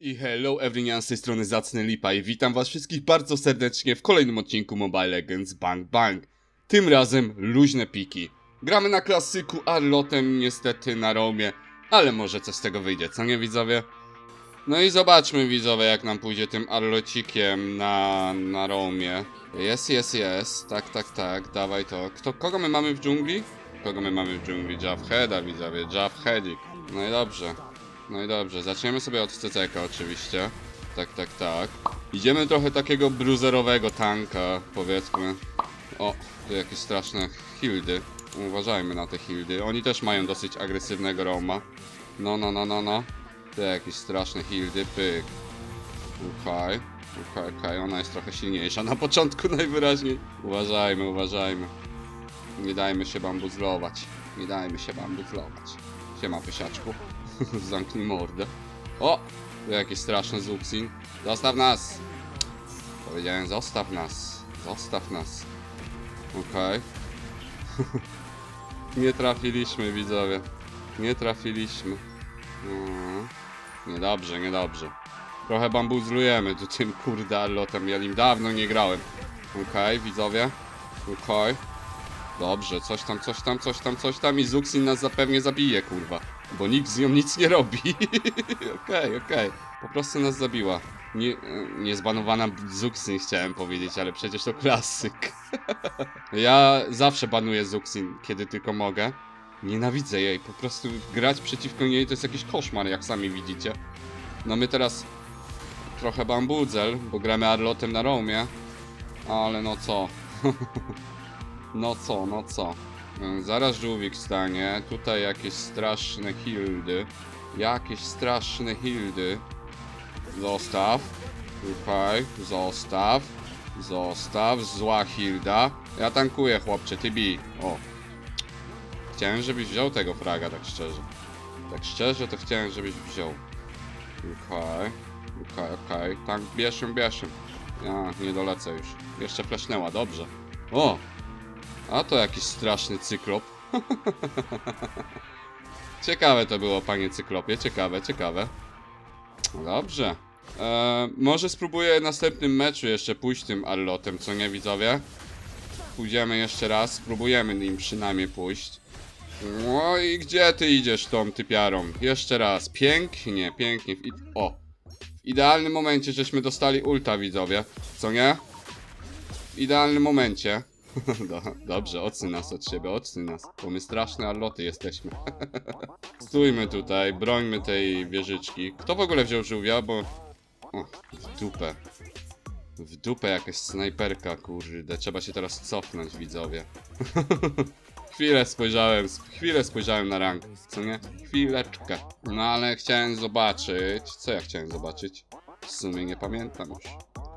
I hello everyone, z tej strony Zacny Lipa i witam was wszystkich bardzo serdecznie w kolejnym odcinku Mobile Legends Bang Bang. Tym razem luźne piki. Gramy na klasyku Arlotem, niestety na Romie, ale może coś z tego wyjdzie, co nie widzowie? No i zobaczmy widzowie jak nam pójdzie tym Arlocikiem na, na Romie. Jest, jest, jest, tak, tak, tak, dawaj to. Kto, kogo my mamy w dżungli? Kogo my mamy w dżungli? Javheada widzowie, Javheadik. No i dobrze. No i dobrze, zaczniemy sobie od CCK oczywiście. Tak, tak, tak. Idziemy trochę takiego bruzerowego tanka, powiedzmy. O, tu jakieś straszne hildy. Uważajmy na te hildy. Oni też mają dosyć agresywnego Roma. No, no, no, no, no. Tu jakieś straszne hildy, pyk. Uchaj. Uchaj, uchaj, ona jest trochę silniejsza na początku najwyraźniej. Uważajmy, uważajmy. Nie dajmy się bambuzlować. Nie dajmy się bambuzlować. Siema, pysiaczku. Zamknij mordę. O! Tu jakieś straszne Zuxin. Zostaw nas! Powiedziałem, zostaw nas. Zostaw nas. Okej. Nie trafiliśmy, widzowie. Nie trafiliśmy. Mm. Niedobrze. Trochę bambuzlujemy tu tym kurde allotem. Ja nim dawno nie grałem. Okej, widzowie. Okej. Dobrze, coś tam, coś tam, coś tam, coś tam i Zuxin nas zapewnie zabije, kurwa. Bo nikt z nią nic nie robi. Okej, okej. Po prostu nas zabiła. Nie, niezbanowana Zuxin chciałem powiedzieć, ale przecież to klasyk. ja zawsze banuję Zuxin, kiedy tylko mogę. Nienawidzę jej, po prostu grać przeciwko niej to jest jakiś koszmar, jak sami widzicie. No my teraz trochę bambudzel, bo gramy Arlotem na Romie. Ale no co. No co, no co. Zaraz żółwik stanie. Tutaj jakieś straszne hildy. Jakieś straszne hildy. Zostaw. Tutaj. Zostaw. Zostaw. Zła hilda. Ja tankuję, chłopcze, ty bij. O. Chciałem, żebyś wziął tego fraga, tak szczerze. Tak szczerze, to chciałem, żebyś wziął. Okej. Okej, okej. Tak, bierz ją, bierz ją. Ja nie dolecę już. Jeszcze flashnęła, dobrze. O! A to jakiś straszny cyklop. ciekawe to było, panie cyklopie, ciekawe, ciekawe. No Dobrze. Eee, może spróbuję w następnym meczu jeszcze pójść tym Arlotem, co nie widzowie? Pójdziemy jeszcze raz, spróbujemy nim przynajmniej pójść. No i gdzie ty idziesz tą typiarą? Jeszcze raz. Pięknie, pięknie. O! W idealnym momencie żeśmy dostali ulta, widzowie. Co nie? W idealnym momencie. Do, dobrze, odsuń nas od siebie, odsuń nas. Bo my straszne arloty jesteśmy. Stójmy tutaj, brońmy tej wieżyczki. Kto w ogóle wziął żółwia, bo... O, w dupę. W dupę jakaś snajperka, kurde. Trzeba się teraz cofnąć, widzowie. chwilę spojrzałem, chwilę spojrzałem na rank, co nie? Chwileczkę. No ale chciałem zobaczyć... Co ja chciałem zobaczyć? W sumie nie pamiętam już.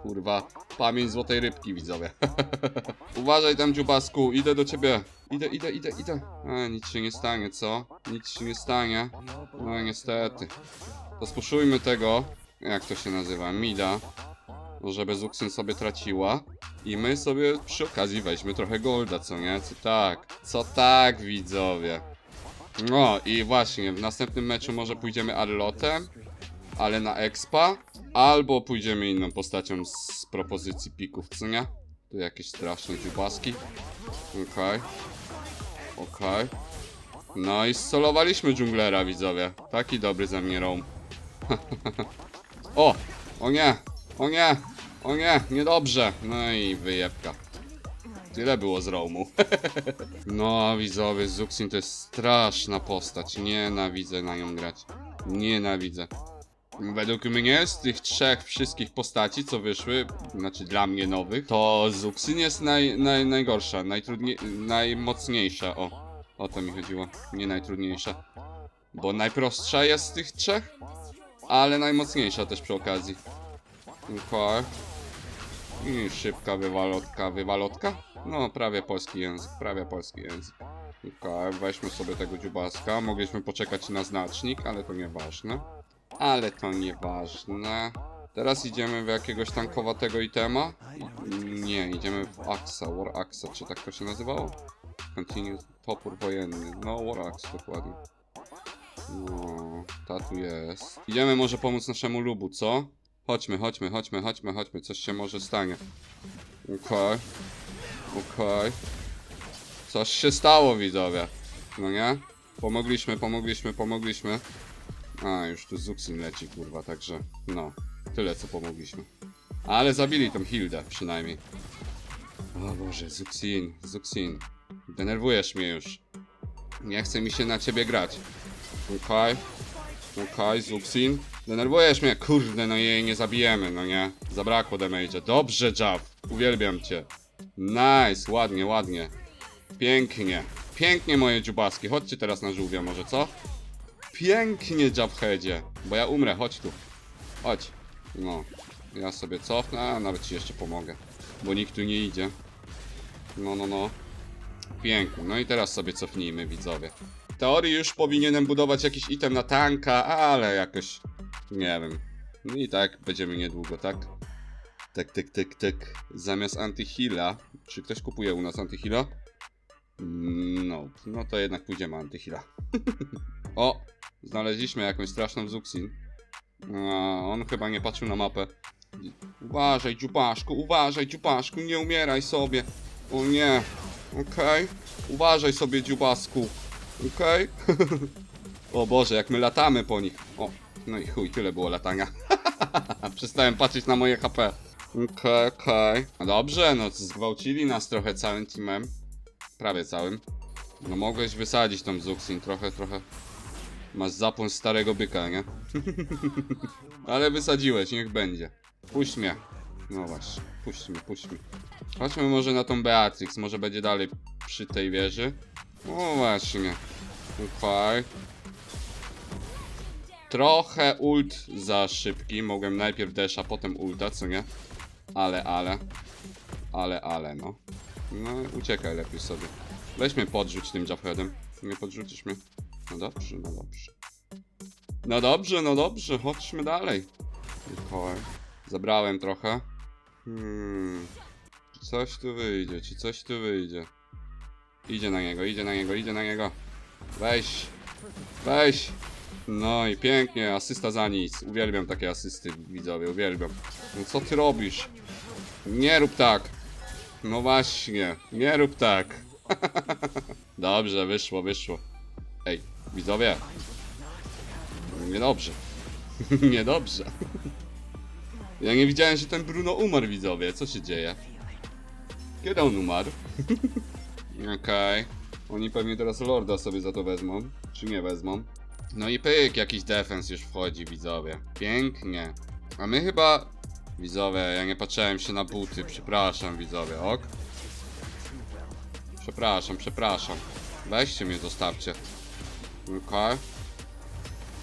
Kurwa, pamięć złotej rybki, widzowie. Uważaj tam, dziubasku, idę do ciebie. Idę, idę, idę, idę. A, nic się nie stanie, co? Nic się nie stanie. No niestety. To tego, jak to się nazywa, Mida. Żeby Zuxyn sobie traciła. I my sobie przy okazji weźmy trochę golda, co nie? Co tak? Co tak, widzowie? No i właśnie, w następnym meczu może pójdziemy Arlotem, ale na expa, albo pójdziemy inną postacią z propozycji pików, co nie? Tu jakieś straszne dziubaski. Okej. Okej. No i solowaliśmy dżunglera, widzowie. Taki dobry ze mnie roam. o! O nie! O nie! O nie! Niedobrze! No i wyjebka. Tyle było z roamu. no, widzowie, Zuxin to jest straszna postać. Nienawidzę na nią grać. Nienawidzę. Według mnie z tych trzech wszystkich postaci, co wyszły, znaczy dla mnie nowych, to Zuxin jest naj, naj, najgorsza, najtrudniej, najmocniejsza, o. O to mi chodziło, nie najtrudniejsza. Bo najprostsza jest z tych trzech, ale najmocniejsza też przy okazji. Okej. I szybka wywalotka, wywalotka? No, prawie polski język, prawie polski język. Okej, weźmy sobie tego dziubaska. Mogliśmy poczekać na znacznik, ale to nieważne. Ale to nieważne. Teraz idziemy w jakiegoś tankowatego itema? Nie, idziemy w Axa, War Axa, czy tak to się nazywało? Continue topór wojenny. No, War Axe dokładnie. No, ta tu jest. Idziemy może pomóc naszemu lubu, co? Chodźmy, chodźmy, chodźmy, chodźmy, chodźmy. Coś się może stanie. Okej. Okej. Coś się stało, widzowie. No nie? Pomogliśmy, pomogliśmy, pomogliśmy. A, już tu Zuxin leci, kurwa, także no. Tyle, co pomogliśmy. Ale zabili tą Hildę, przynajmniej. O Boże, Zuxin, Zuxin. Denerwujesz mnie już. Nie chce mi się na ciebie grać. Okej. Okej, Zuxin. Denerwujesz mnie, kurde, no jej nie zabijemy, no nie. Zabrakło damage'a. Dobrze, Jav. Uwielbiam cię. Nice, ładnie, ładnie. Pięknie. Pięknie moje dziubaski. Chodźcie teraz na żółwia może, co? Pięknie, Javheadzie. Bo ja umrę, chodź tu. Chodź. No. Ja sobie cofnę, a nawet ci jeszcze pomogę. Bo nikt tu nie idzie. No, no, no. Pięknie. No i teraz sobie cofnijmy, widzowie. W teorii już powinienem budować jakiś item na tanka, ale jakoś... Nie wiem. No i tak będziemy niedługo, tak? Tak, tak, tak, tak. Zamiast antyhila. Czy ktoś kupuje u nas antyhila? Mm, No, no to jednak pójdziemy antyhila. o! Znaleźliśmy jakąś straszną Zuxin. On chyba nie patrzył na mapę. Uważaj, dziupaszku, uważaj, dziupaszku, nie umieraj sobie. O nie. Okej. Uważaj sobie, dziubasku. Okej. o Boże, jak my latamy po nich. O, no i chuj, tyle było latania. Przestałem patrzeć na moje HP. Okej, okej. No dobrze, no zgwałcili nas trochę całym teamem. Prawie całym. No mogłeś wysadzić tą Zuxin trochę, trochę. Masz zapłon starego byka, nie? Ale wysadziłeś, niech będzie. Puść mnie. No właśnie, puść mnie, puść mnie. Chodźmy może na tą Beatrix, może będzie dalej przy tej wieży. No właśnie. Okej. Trochę ult za szybki. Mogłem najpierw desha, potem ulta, co nie? Ale, ale. Ale, ale, no. No, uciekaj lepiej sobie. Weź mnie podrzuć tym Jafheadem. Nie podrzucisz mnie. No dobrze, no dobrze. No dobrze, no dobrze, chodźmy dalej. Okej. Zabrałem trochę. Hmm. Czy coś tu wyjdzie, czy coś tu wyjdzie? Idzie na niego, idzie na niego, idzie na niego. Weź. Weź. No i pięknie, asysta za nic. Uwielbiam takie asysty, widzowie, uwielbiam. No co ty robisz? Nie rób tak. No właśnie, nie rób tak. Dobrze, wyszło, wyszło. Ej, widzowie. Niedobrze. Niedobrze. Ja nie widziałem, że ten Bruno umarł, widzowie. Co się dzieje? Kiedy on umarł? Okej. Oni pewnie teraz Lorda sobie za to wezmą. Czy nie wezmą? No i pyk, jakiś defens już wchodzi, widzowie. Pięknie. A my chyba... Widzowie, ja nie patrzyłem się na buty. Przepraszam, widzowie, ok? Przepraszam, przepraszam. Weźcie mnie, zostawcie. Okej.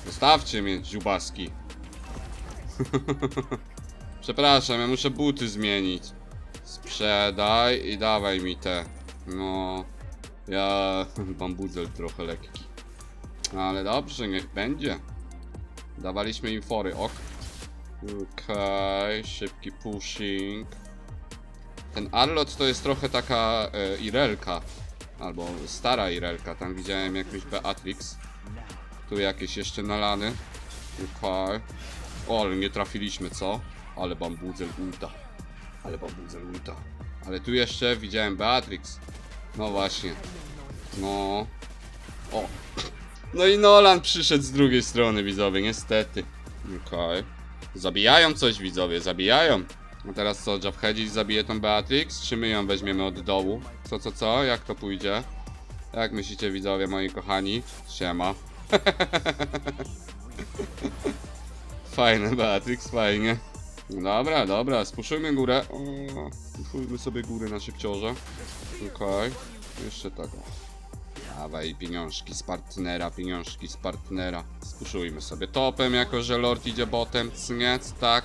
Zostawcie mnie, dziubaski. Przepraszam, ja muszę buty zmienić. Sprzedaj i dawaj mi te. No. Ja. Bambudzel trochę lekki. Ale dobrze, niech będzie. Dawaliśmy im fory, ok. Okej, szybki pushing. Ten Arlot to jest trochę taka e, Irelka. Albo stara Irelka. Tam widziałem jakąś Beatrix. Tu jakieś jeszcze nalany. Okej. O, ale nie trafiliśmy, co? Ale bambudzel ulta. Ale bambudzel ulta. Ale tu jeszcze widziałem Beatrix. No właśnie. No. O. No i Nolan przyszedł z drugiej strony, widzowie, niestety. Okej. Zabijają coś, widzowie, zabijają. A teraz co, Javheadzi zabije tą Beatrix? Czy my ją weźmiemy od dołu? Co, co, co? Jak to pójdzie? Jak myślicie, widzowie, moi kochani? Siema. Fajne, Beatrix, fajnie. Dobra, dobra, spuszujmy górę. O, spuszujmy sobie górę na szybciorze. Okej. Jeszcze tak. Dawaj, pieniążki z partnera, pieniążki z partnera. Spuszujmy sobie topem, jako że Lord idzie botem, cniec, tak.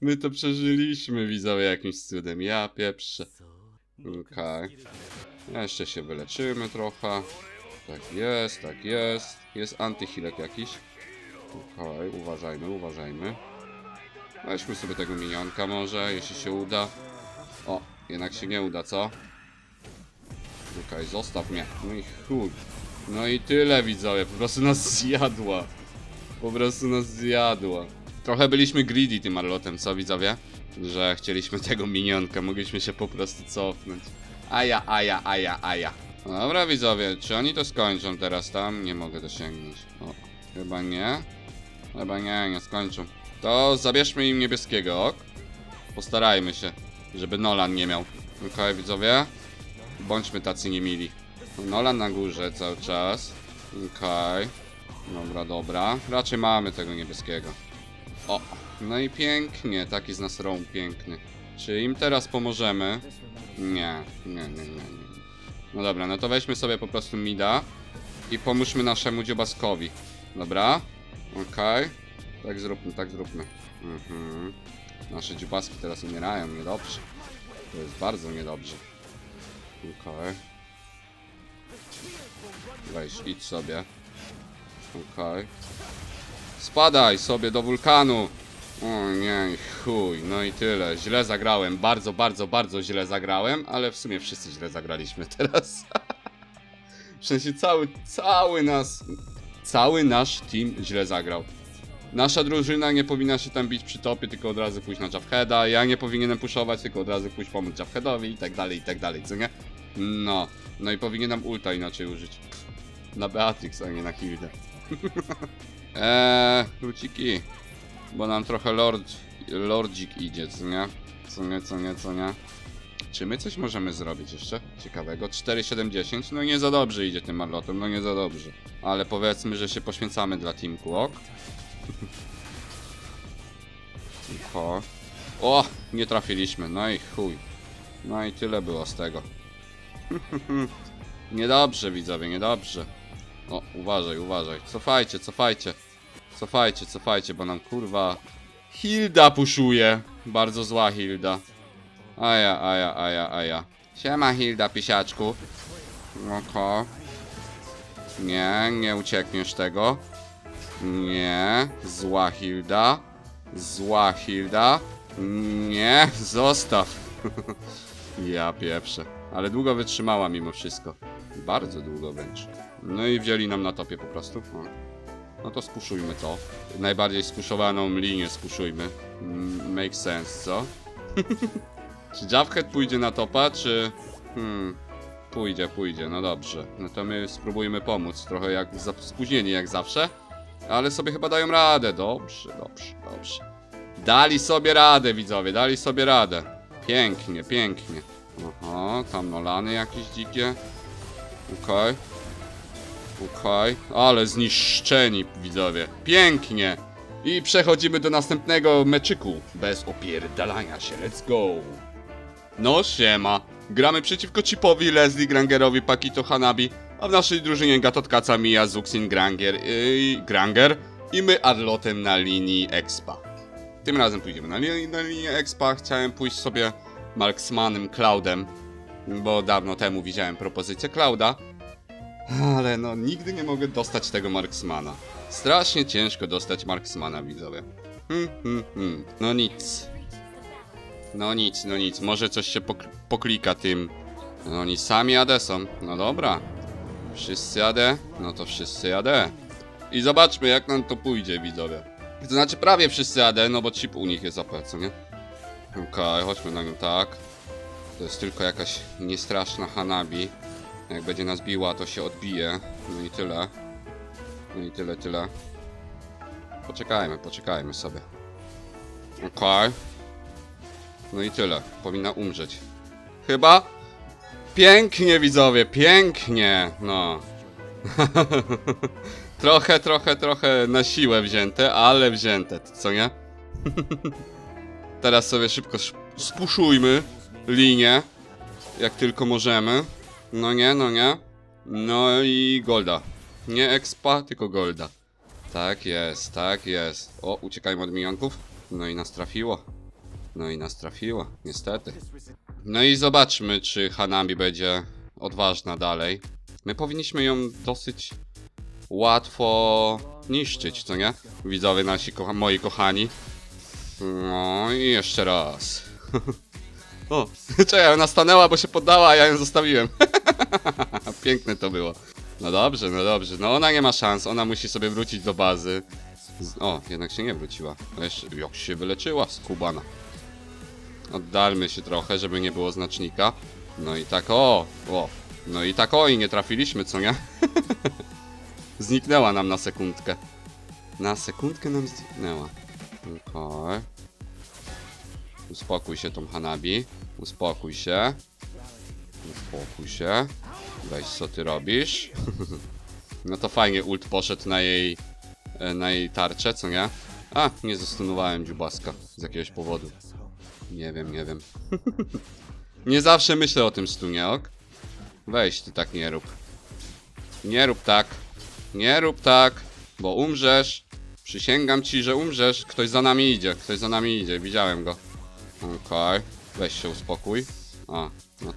My to przeżyliśmy, widzowie, jakimś cudem. Ja pieprzę. Okej. Jeszcze się wyleczymy trochę. Tak jest, tak jest. Jest antychilek jakiś. Okej, uważajmy, uważajmy. Weźmy sobie tego minionka może, jeśli się uda. O, jednak się nie uda, co? Okej, zostaw mnie. No i chuj. No i tyle widzowie, po prostu nas zjadła. Po prostu nas zjadła. Trochę byliśmy greedy tym Arlotem, co widzowie? Że chcieliśmy tego minionka, mogliśmy się po prostu cofnąć. Aja, aja, aja, aja. No dobra widzowie, czy oni to skończą teraz tam? Nie mogę dosięgnąć. O, chyba nie. Chyba nie, nie skończą. To zabierzmy im niebieskiego, ok? Postarajmy się, żeby Nolan nie miał. Okej, widzowie? Bądźmy tacy niemili. Nolan na górze cały czas. Okej. Dobra, dobra. Raczej mamy tego niebieskiego. O, no i pięknie. Taki z nas rąk piękny. Czy im teraz pomożemy? Nie, nie, nie, nie. nie. No dobra, no to weźmy sobie po prostu mida i pomóżmy naszemu dziobaskowi. Dobra? Okej. Tak zróbmy, tak zróbmy. Mhm. Nasze dziobaski teraz umierają, niedobrze. To jest bardzo niedobrze. Okej. Weź, idź sobie. Okej. Spadaj sobie do wulkanu! O nie, chuj, no i tyle. Źle zagrałem, bardzo, bardzo, bardzo źle zagrałem, ale w sumie wszyscy źle zagraliśmy teraz. w sensie cały, cały nas, cały nasz team źle zagrał. Nasza drużyna nie powinna się tam bić przy topie, tylko od razu pójść na Javheada. Ja nie powinienem puszować, tylko od razu pójść pomóc Javheadowi i tak dalej, i tak dalej, co nie? No, no i powinienem ulta inaczej użyć. Na Beatrix, a nie na Hildę. Eee, luciki. Bo nam trochę lord, lordzik idzie, co nie? Co nie, co nie, co nie? Czy my coś możemy zrobić jeszcze ciekawego? 4,710? No nie za dobrze idzie tym marlotem, no nie za dobrze. Ale powiedzmy, że się poświęcamy dla teamku, ok? Cicho. O, nie trafiliśmy, no i chuj. No i tyle było z tego. niedobrze widzowie, niedobrze. O, uważaj, uważaj. Cofajcie, cofajcie. Cofajcie, cofajcie, bo nam kurwa... Hilda puszuje. Bardzo zła Hilda. Aja, aja, aja, aja. Siema Hilda, pisiaczku. Oko. Nie, nie uciekniesz tego. Nie, zła Hilda. Zła Hilda. Nie, zostaw. ja pieprzę. Ale długo wytrzymała mimo wszystko. Bardzo długo wręcz. No i wzięli nam na topie po prostu. O. No to spuszujmy to. Najbardziej spuszowaną linię spuszujmy. Mm, Make sense, co? czy Javhead pójdzie na topa, czy... Hmm... Pójdzie, pójdzie, no dobrze. No to my spróbujmy pomóc. Trochę jak za, spóźnieni jak zawsze. Ale sobie chyba dają radę. Dobrze, dobrze, dobrze. Dali sobie radę, widzowie, dali sobie radę. Pięknie, pięknie. Aha, tam Nolany jakieś dzikie. Okej. Okej, ale zniszczeni widzowie. Pięknie. I przechodzimy do następnego meczyku. Bez opierdalania się, let's go. No siema. Gramy przeciwko Chipowi, Leslie, Grangerowi, Pakito, Hanabi, a w naszej drużynie Gatotkaca, Mia, Zuxin, Granger i Granger i my Arlotem na linii Expa. Tym razem pójdziemy na, li na linię Expa. Chciałem pójść sobie Marksmanem, Cloudem, bo dawno temu widziałem propozycję Clouda, ale no, nigdy nie mogę dostać tego Marksmana. Strasznie ciężko dostać Marksmana, widzowie. Hmm, hmm, hmm. No nic. No nic, no nic. Może coś się pok poklika tym. No oni sami AD są. No dobra. Wszyscy AD? No to wszyscy AD. I zobaczmy, jak nam to pójdzie, widzowie. To znaczy prawie wszyscy AD, no bo chip u nich jest OP, co nie? Okej, chodźmy na nią tak. To jest tylko jakaś niestraszna Hanabi. Jak będzie nas biła, to się odbije. No i tyle. No i tyle, tyle. Poczekajmy, poczekajmy sobie. Okej. No i tyle. Powinna umrzeć. Chyba? Pięknie, widzowie, pięknie. No. trochę, trochę, trochę na siłę wzięte, ale wzięte, co nie? Teraz sobie szybko sz- spuszujmy linię, jak tylko możemy. No nie, no nie. No i Golda. Nie expa, tylko Golda. Tak jest, tak jest. O, uciekajmy od minionków. No i nas trafiło. No i nas trafiło, niestety. No i zobaczmy, czy Hanami będzie odważna dalej. My powinniśmy ją dosyć łatwo niszczyć, co nie? Widzowie nasi, kocha moi kochani. No i jeszcze raz. o, czekaj, ona stanęła, bo się poddała, a ja ją zostawiłem. Piękne to było. No dobrze, no dobrze. No ona nie ma szans, ona musi sobie wrócić do bazy. O, jednak się nie wróciła. No jeszcze, jak się wyleczyła z Kubana. Oddalmy się trochę, żeby nie było znacznika. No i tak o, o. No i tak o i nie trafiliśmy, co nie? Zniknęła nam na sekundkę. Na sekundkę nam zniknęła. Okej. Uspokój się, Tom Hanabi. Uspokój się. Uspokój się. Weź, co ty robisz? no to fajnie ult poszedł na jej... e, na jej tarczę, co nie? A, nie zastunowałem dziubaska z jakiegoś powodu. Nie wiem, nie wiem. nie zawsze myślę o tym stunie, ok? Weź, ty tak nie rób. Nie rób tak. Nie rób tak, bo umrzesz. Przysięgam ci, że umrzesz. Ktoś za nami idzie, ktoś za nami idzie, widziałem go. Okej, weź się uspokój. A,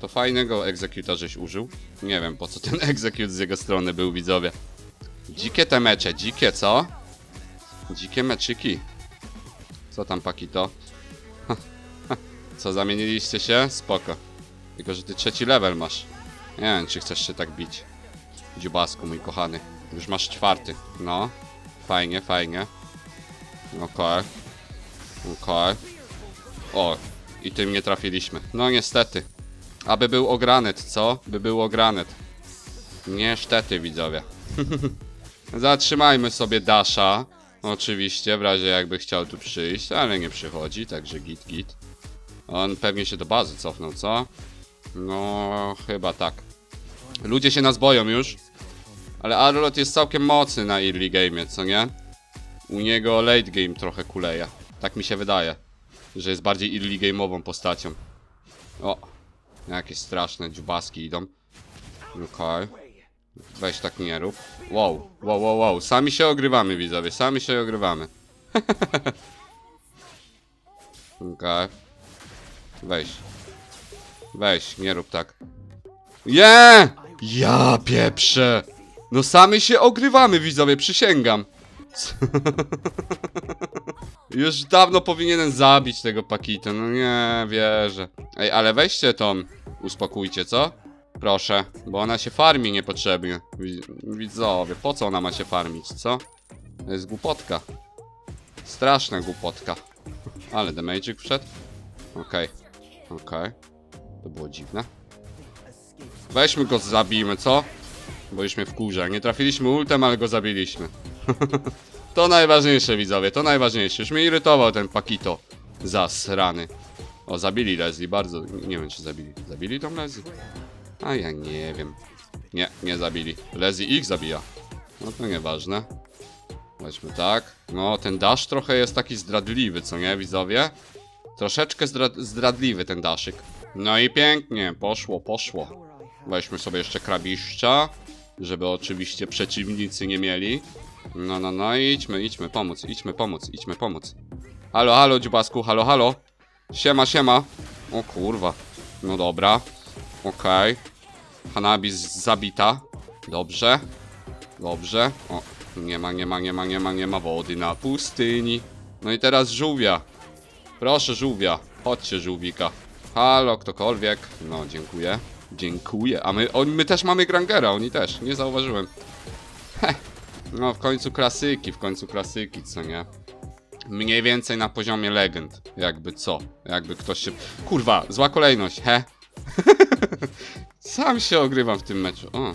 to fajnego egzekuta żeś użył. Nie wiem po co ten egzekut z jego strony był, widzowie. Dzikie te mecze, dzikie, co? Dzikie meczyki. Co tam, Pakito? Co, zamieniliście się? Spoko. Tylko, że ty trzeci level masz. Nie wiem, czy chcesz się tak bić. Dziubasku, mój kochany. Już masz czwarty. No. Fajnie, fajnie. Okej. Okej. O, i tym nie trafiliśmy. No niestety. Aby był ogranet, co? By był ogranet. Niestety, widzowie. Zatrzymajmy sobie Dasha. Oczywiście, w razie jakby chciał tu przyjść, ale nie przychodzi, także git, git. On pewnie się do bazy cofnął, co? No, chyba tak. Ludzie się nas boją już. Ale Arlot jest całkiem mocny na early game, co nie? U niego late game trochę kuleja. Tak mi się wydaje. Że jest bardziej early game'ową postacią. O! Jakieś straszne dziubaski idą. Okej. Weź tak nie rób. Wow, wow, wow, wow. Sami się ogrywamy, widzowie. Sami się ogrywamy. Okej. Weź. Weź, nie rób tak. Nie! Ja pieprzę! No sami się ogrywamy, widzowie, przysięgam. Już dawno powinienem zabić tego Pakita, no nie wierzę. Ej, ale weźcie tą, uspokójcie, co? Proszę, bo ona się farmi niepotrzebnie. Wi- Widzowie, po co ona ma się farmić, co? To jest głupotka. Straszna głupotka. Ale damage'ik wszedł. Okej, okej. To było dziwne. Weźmy go, zabijmy, co? Bo już mnie wkurza. Nie trafiliśmy ultem, ale go zabiliśmy. To najważniejsze, widzowie, to najważniejsze. Już mnie irytował ten Pakito. Zasrany. O, zabili Leslie, bardzo. Nie wiem, czy zabili. Zabili tą Leslie? A ja nie wiem. Nie, nie zabili. Leslie ich zabija. No to nieważne. Weźmy tak. No, ten dash trochę jest taki zdradliwy, co nie, widzowie? Troszeczkę zdra zdradliwy ten daszyk. No i pięknie, poszło, poszło. Weźmy sobie jeszcze krabiszcza, żeby oczywiście przeciwnicy nie mieli. No, no, no, idźmy, idźmy pomóc, idźmy pomóc, idźmy pomóc. Halo, halo, dziubasku, halo, halo. Siema, siema. O kurwa. No dobra. Okej. Z- zabita. Dobrze. Dobrze. O, nie ma, nie ma, nie ma, nie ma, nie ma wody na pustyni. No i teraz żółwia. Proszę żółwia. Chodźcie żółwika. Halo, ktokolwiek. No, dziękuję. Dziękuję. A my, my też mamy Grangera, oni też. Nie zauważyłem. Heh. No, w końcu klasyki, w końcu klasyki, co nie? Mniej więcej na poziomie legend. Jakby co? Jakby ktoś się... Kurwa, zła kolejność, he? Sam się ogrywam w tym meczu. O.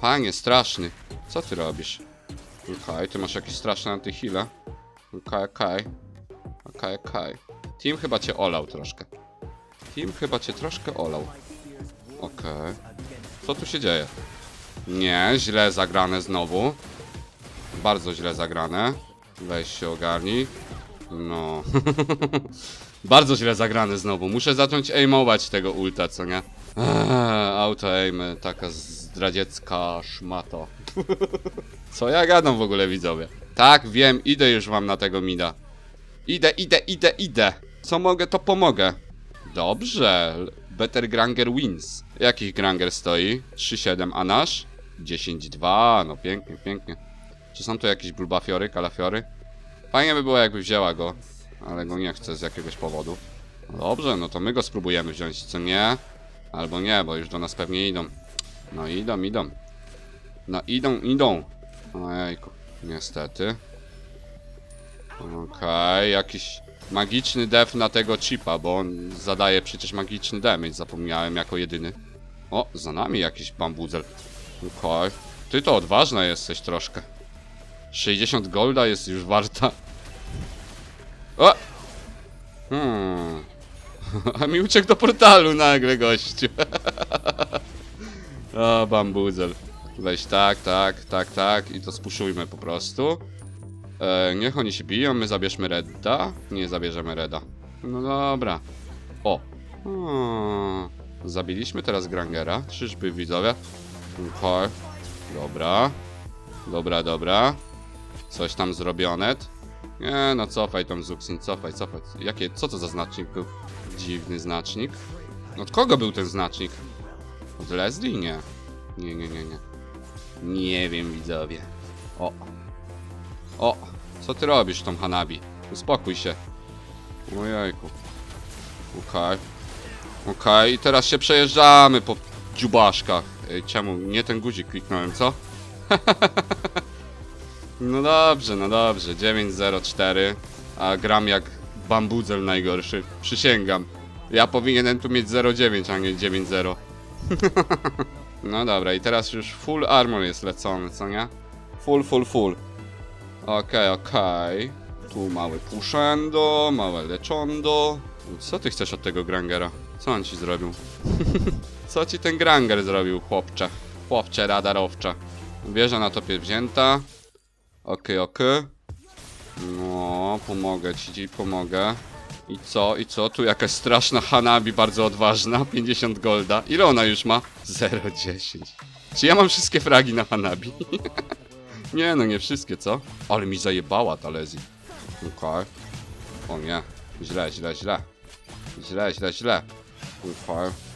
Panie, straszny. Co ty robisz? Okej, ty masz jakieś straszne antyhile. Okej, okej. Okej, okej. Team chyba cię olał troszkę. Team chyba cię troszkę olał. Okej. Co tu się dzieje? Nie, źle zagrane znowu. Bardzo źle zagrane. Weź się ogarnij. No. Bardzo źle zagrane znowu. Muszę zacząć aimować tego ulta, co nie? Eee, auto aim, taka zdradziecka szmato. Co ja gadam w ogóle, widzowie? Tak, wiem, idę już wam na tego mida. Idę, idę, idę, idę. Co mogę, to pomogę. Dobrze. Better Granger wins. Jakich Granger stoi? 3-7, a nasz? 10-2, no pięknie, pięknie. Czy są tu jakieś bulbafiory, kalafiory? Fajnie by było jakby wzięła go, ale go nie chcę z jakiegoś powodu. No dobrze, no to my go spróbujemy wziąć, co nie? Albo nie, bo już do nas pewnie idą. No idą, idą. No idą, idą. Ojejku, niestety. Okej, jakiś magiczny def na tego chipa, bo on zadaje przecież magiczny damage, zapomniałem jako jedyny. O, za nami jakiś bambudzel. Okej. Ty to odważna jesteś troszkę. 60 golda jest już warta. O! Hmm. A mi uciekł do portalu nagle gościu. o, bambudzel. Weź tak, tak, tak, tak i to spuszujmy po prostu. E, niech oni się biją, my zabierzmy Reda. Nie zabierzemy Reda. No dobra. O. Hmm. Zabiliśmy teraz Grangera. Czyżby widzowie? Okej. Dobra. Dobra, dobra. Coś tam zrobione. Nie no, cofaj tam Zuxin, cofaj, cofaj. Jakie, co to za znacznik był? Dziwny znacznik. Od kogo był ten znacznik? Od Leslie? Nie. Nie, nie, nie, nie. Nie wiem, widzowie. O. O, co ty robisz tą Hanabi? Uspokój się. Ojejku. Okej. Okej, teraz się przejeżdżamy po dziubaszkach. Ej, czemu? Nie ten guzik kliknąłem, co? no dobrze, no dobrze. 904. A gram jak bambudzel najgorszy. Przysięgam. Ja powinienem tu mieć 09, a nie 9-0. no dobra, i teraz już full armor jest lecony, co nie? Full, full, full. Okej, okej. Tu małe puszendo, małe leczondo. Co ty chcesz od tego Grangera? Co on ci zrobił? Co ci ten Granger zrobił, chłopcze? Chłopcze radarowcze. Wieża na topie wzięta. Okej, okej. No, pomogę ci, ci pomogę. I co, i co? Tu jakaś straszna Hanabi, bardzo odważna. 50 golda. Ile ona już ma? 0,10. Czy ja mam wszystkie fragi na Hanabi? Nie no, nie wszystkie, co? Ale mi zajebała ta Lezi. Okej. O nie. Źle, źle, źle. Źle, źle, źle. Okej.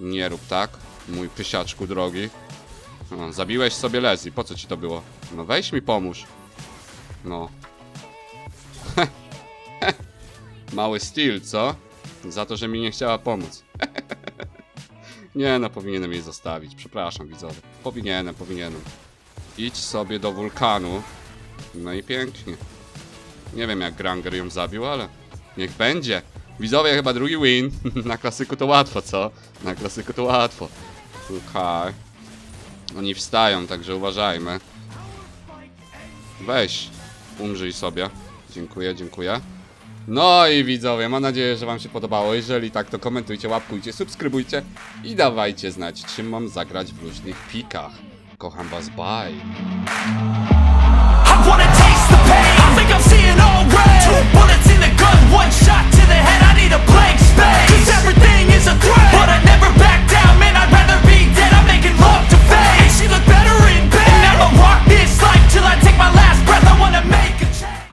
Nie rób tak, mój pysiaczku drogi. O, zabiłeś sobie Lezi, po co ci to było? No weź mi pomóż. No. Mały styl, co? Za to, że mi nie chciała pomóc. nie no, powinienem jej zostawić. Przepraszam, widzowie. Powinienem, powinienem. Idź sobie do wulkanu. No i pięknie. Nie wiem jak Granger ją zabił, ale niech będzie. Widzowie, chyba drugi win. Na klasyku to łatwo, co? Na klasyku to łatwo. Okej. Oni wstają, także uważajmy. Weź. Umrzyj sobie. Dziękuję, dziękuję. No i widzowie, mam nadzieję, że wam się podobało. Jeżeli tak, to komentujcie, łapkujcie, subskrybujcie i dawajcie znać, czym mam zagrać w luźnych pikach. Kocham was, bye. To the